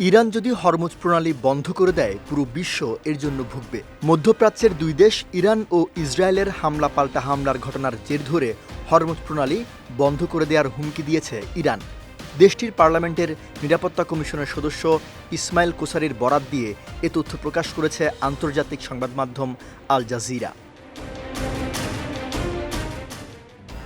Iran যদি Hormuz প্রণালী বন্ধ করে দেয়, পুরো বিশ্ব এর জন্য ভুগবে। মধ্যপ্রাচ্যের দুই দেশ, ইরান ও ইসরায়েলের হামলা পাল্টা হামলার ঘটনার জের ধরে হরমুজ প্রণালী বন্ধ করে দেওয়ার হুমকি দিয়েছে ইরান। দেশটির পার্লামেন্টের নিরাপত্তা কমিশনের সদস্য ইসমাইল কোসারির বরাত দিয়ে এ তথ্য প্রকাশ করেছে আন্তর্জাতিক সংবাদ মাধ্যম আল জাজিরা।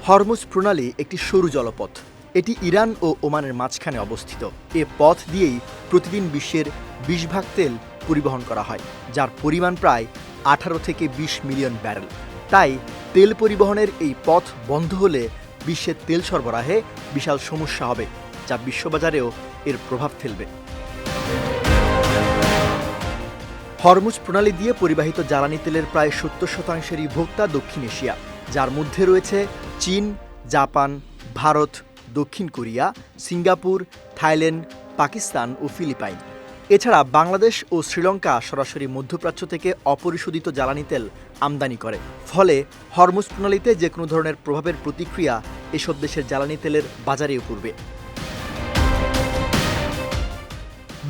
হরমুজ প্রণালী একটি সরু জলপথ। এটি ইরান ও ওমানের মাঝখানে অবস্থিত। এ পথ দিয়েই প্রতিদিন বিশ্বের বিশ ভাগ তেল পরিবহন করা হয়, যার পরিমাণ প্রায় আঠারো থেকে বিশ মিলিয়ন ব্যারেল। তাই তেল পরিবহনের এই পথ বন্ধ হলে বিশ্বের তেল সরবরাহে বিশাল সমস্যা হবে, যা বিশ্ববাজারেও এর প্রভাব ফেলবে। হরমুজ প্রণালী দিয়ে পরিবাহিত জ্বালানি তেলের প্রায় সত্তর শতাংশেরই ভোক্তা দক্ষিণ এশিয়া, যার মধ্যে রয়েছে চীন, জাপান, ভারত, দক্ষিণ কোরিয়া, সিঙ্গাপুর, থাইল্যান্ড পাকিস্তান ও ফিলিপাইন। এছাড়া বাংলাদেশ ও শ্রীলঙ্কা সরাসরি মধ্যপ্রাচ্য থেকে অপরিশোধিত জ্বালানি তেল আমদানি করে। ফলে হরমুজ প্রণালীতে যে কোনো ধরনের প্রভাবের প্রতিক্রিয়া এসব দেশের জ্বালানি তেলের বাজারেও পড়বে।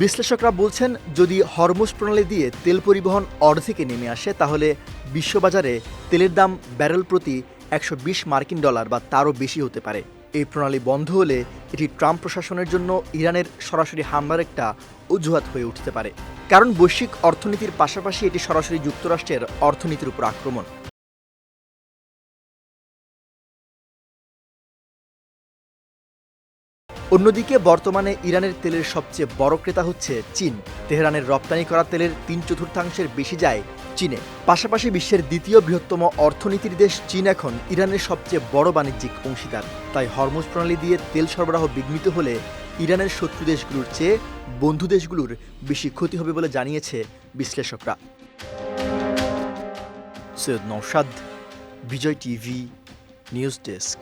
বিশ্লেষকরা বলছেন, যদি হরমুজ প্রণালী দিয়ে তেল পরিবহন অর্ধেকে নেমে আসে, তাহলে বিশ্ববাজারে তেলের দাম ব্যারেল প্রতি একশো বিশ মার্কিন ডলার বা তারও বেশি হতে পারে। এই প্রণালী বন্ধ হলে এটি ট্রাম্প প্রশাসনের জন্য ইরানের সরাসরি হামলার একটা অজুহাত হয়ে উঠতে পারে। কারণ বৈশ্বিক অর্থনীতির পাশাপাশি এটি সরাসরি যুক্তরাষ্ট্রের অর্থনীতির উপর আক্রমণ। অন্যদিকে বর্তমানে ইরানের তেলের সবচেয়ে বড় ক্রেতা হচ্ছে চীন। তেহরানের রপ্তানি করা তেলের তিন চতুর্থাংশের বেশি যায় চীনে। পাশাপাশি বিশ্বের দ্বিতীয় বৃহত্তম অর্থনীতির দেশ চীন এখন ইরানের সবচেয়ে বড় বাণিজ্যিক অংশীদার। তাই হরমুজ প্রণালী দিয়ে তেল সরবরাহ বিঘ্নিত হলে ইরানের শত্রু দেশগুলোর চেয়ে বন্ধু দেশগুলোর বেশি ক্ষতি হবে বলে জানিয়েছে বিশ্লেষকরা। Syed Naushad Bijoy TV, news desk.